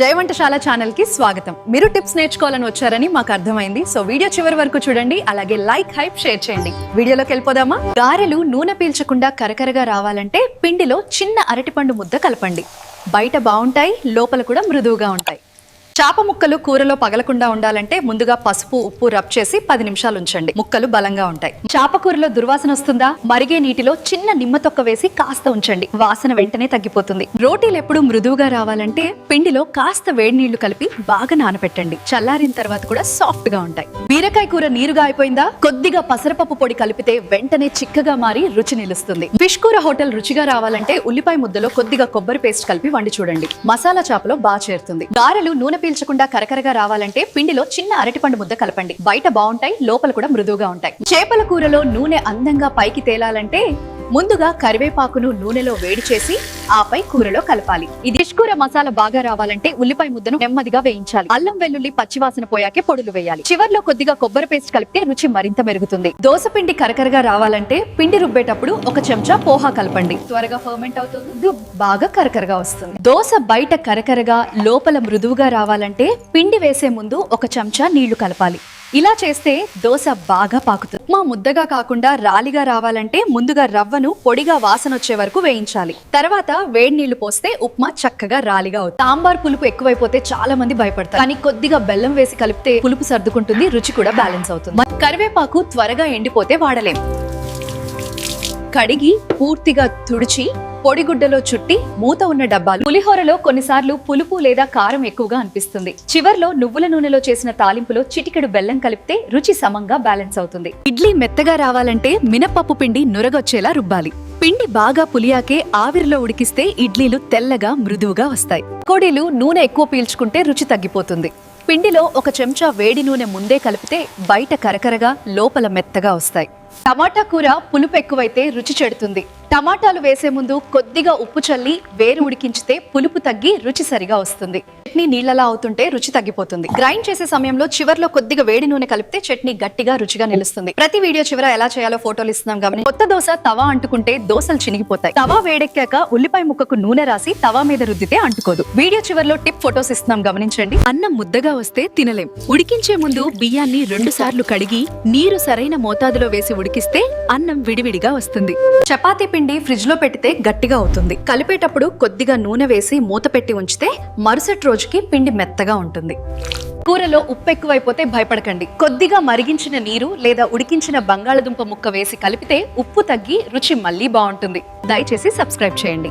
జయవంటశాల ఛానల్కి స్వాగతం. మీరు టిప్స్ నేర్చుకోవాలని వచ్చారని మాకు అర్థమైంది. సో వీడియో చివరి వరకు చూడండి. అలాగే లైక్ హైప్ షేర్ చేయండి. వీడియోలోకి వెళ్ళిపోదామా? గారెలు నూనె పీల్చకుండా కరకరగా రావాలంటే పిండిలో చిన్న అరటిపండు ముద్ద కలపండి. బయట బాగుంటాయి లోపల కూడా మృదువుగా ఉంటాయి. చేప ముక్కలు కూరలో పగలకుండా ఉండాలంటే ముందుగా పసుపు ఉప్పు రబ్ చేసి పది నిమిషాలు ఉంచండి. ముక్కలు బలంగా ఉంటాయి. చేప కూరలో దుర్వాసన వస్తుందా? మరిగే నీటిలో చిన్న నిమ్మ తొక్క వేసి కాస్త ఉంచండి. వాసన వెంటనే తగ్గిపోతుంది. రోటీలు ఎప్పుడు మృదువుగా రావాలంటే పిండిలో కాస్త వేడి నీళ్ళు కలిపి బాగా నానబెట్టండి చల్లారిన తర్వాత కూడా సాఫ్ట్గా ఉంటాయి. బీరకాయ కూర నీరుగా అయిపోయిందా? కొద్దిగా పసరపప్పు పొడి కలిపితే వెంటనే చిక్కగా మారి రుచి నిలుస్తుంది. ఫిష్ కూర హోటల్ రుచిగా రావాలంటే ఉల్లిపాయ ముద్దలో కొద్దిగా కొబ్బరి పేస్ట్ కలిపి వండి చూడండి. మసాలా చేపలో బాగా చేరుతుంది. గారెలు నూనె పీల్చకుండా కరకరగా రావాలంటే పిండిలో చిన్న అరటిపండు ముద్ద కలపండి. బయట బాగుంటాయి లోపల కూడా మృదువుగా ఉంటాయి. చేపల కూరలో నూనె అందంగా పైకి తేలాలంటే ముందుగా కరివేపాకును నూనెలో వేడి చేసి ఆపై కూరలో కలపాలి. ఇది ఇష్కూర మసాలా బాగా రావాలంటే ఉల్లిపాయ ముద్దను నెమ్మదిగా వేయించాలి. అల్లం వెల్లుల్లి పచ్చివాసన పోయాకే పొడులు వేయాలి. చివర్లో కొద్దిగా కొబ్బరి పేస్ట్ కలిపితే రుచి మరింత మెరుగుతుంది. దోస పిండి కరకరగా రావాలంటే పిండి రుబ్బేటప్పుడు ఒక చెంచా పోహా కలపండి. త్వరగా ఫర్మెంట్ అవుతుంది. బాగా కరకరగా వస్తుంది. దోశ బయట కరకరగా లోపల మృదువుగా రావాలంటే పిండి వేసే ముందు ఒక చెంచా నీళ్ళు కలపాలి. ఇలా చేస్తే దోశ బాగా పాకుతుంది. మా ముద్దగా కాకుండా రాలిగా రావాలంటే ముందుగా రవ్వను పొడిగా వాసన వచ్చే వరకు వేయించాలి. తర్వాత వేడి నీళ్ళు పోస్తే ఉప్మా చక్కగా రాలిగా అవుతుంది. సాంబార్ పులుపు ఎక్కువైపోతే చాలా మంది భయపడతారు. కానీ కొద్దిగా బెల్లం వేసి కలిపితే పులుపు సర్దుకుంటుంది రుచి కూడా బ్యాలెన్స్ అవుతుంది. కరివేపాకు త్వరగా ఎండిపోతే వాడలేం. కడిగి పూర్తిగా తుడిచి పొడిగుడ్డలో చుట్టి మూత ఉన్న డబ్బాలు. పులిహోరలో కొన్నిసార్లు పులుపు లేదా కారం ఎక్కువగా అనిపిస్తుంది. చివర్లో నువ్వుల నూనెలో చేసిన తాలింపులో చిటికెడు బెల్లం కలిపితే రుచి సమంగా బ్యాలెన్స్ అవుతుంది. ఇడ్లీ మెత్తగా రావాలంటే మినపప్పు పిండి నురగొచ్చేలా రుబ్బాలి. పిండి బాగా పులియాకే ఆవిరిలో ఉడికిస్తే ఇడ్లీలు తెల్లగా మృదువుగా వస్తాయి. కోడీలు నూనె ఎక్కువ పీల్చుకుంటే రుచి తగ్గిపోతుంది. పిండిలో ఒక చెంచా వేడి నూనె ముందే కలిపితే బయట కరకరగా లోపల మెత్తగా వస్తాయి. టమాటా కూర పులుపు ఎక్కువైతే రుచి చెడుతుంది. టమాటాలు వేసే ముందు కొద్దిగా ఉప్పు చల్లి వేరు ఉడికించితే పులుపు తగ్గి రుచి సరిగా వస్తుంది. చట్నీ నీళ్ళలా అవుతుంటే రుచి తగ్గిపోతుంది. గ్రైండ్ చేసే సమయంలో చివర్లో కొద్దిగా వేడి నూనె కలిపితే చట్నీ గట్టిగా రుచిగా నిలుస్తుంది. ప్రతి వీడియో చివర ఎలా చేయాలో ఫోటోలు ఇస్తున్నాం గమని కొత్త దోశ తవా అంటుకుంటే దోశలు చినిగిపోతాయి. తవా వేడెక్కాక ఉల్లిపాయ ముక్కకు నూనె రాసి తవా మీద రుద్దితే అంటుకోదు. వీడియో చివర్లో టిప్ ఫోటోస్ ఇస్తున్నాం గమనించండి. అన్నం ముద్దగా వస్తే తినలేం. ఉడికించే ముందు బియ్యాన్ని రెండు సార్లు కడిగి నీరు సరైన మోతాదులో వేసి ఉడికిస్తే అన్నం విడివిడిగా వస్తుంది. చపాతీ పిండి ఫ్రిడ్జ్లో గట్టిగా అవుతుంది. కలిపేటప్పుడు కొద్దిగా నూనె వేసి మూత పెట్టి ఉంచితే మరుసటి రోజుకి పిండి మెత్తగా ఉంటుంది. కూరలో ఉప్పు ఎక్కువైపోతే భయపడకండి. కొద్దిగా మరిగించిన నీరు లేదా ఉడికించిన బంగాళదుంప ముక్క వేసి కలిపితే ఉప్పు తగ్గి రుచి మళ్ళీ బాగుంటుంది. దయచేసి సబ్స్క్రైబ్ చేయండి.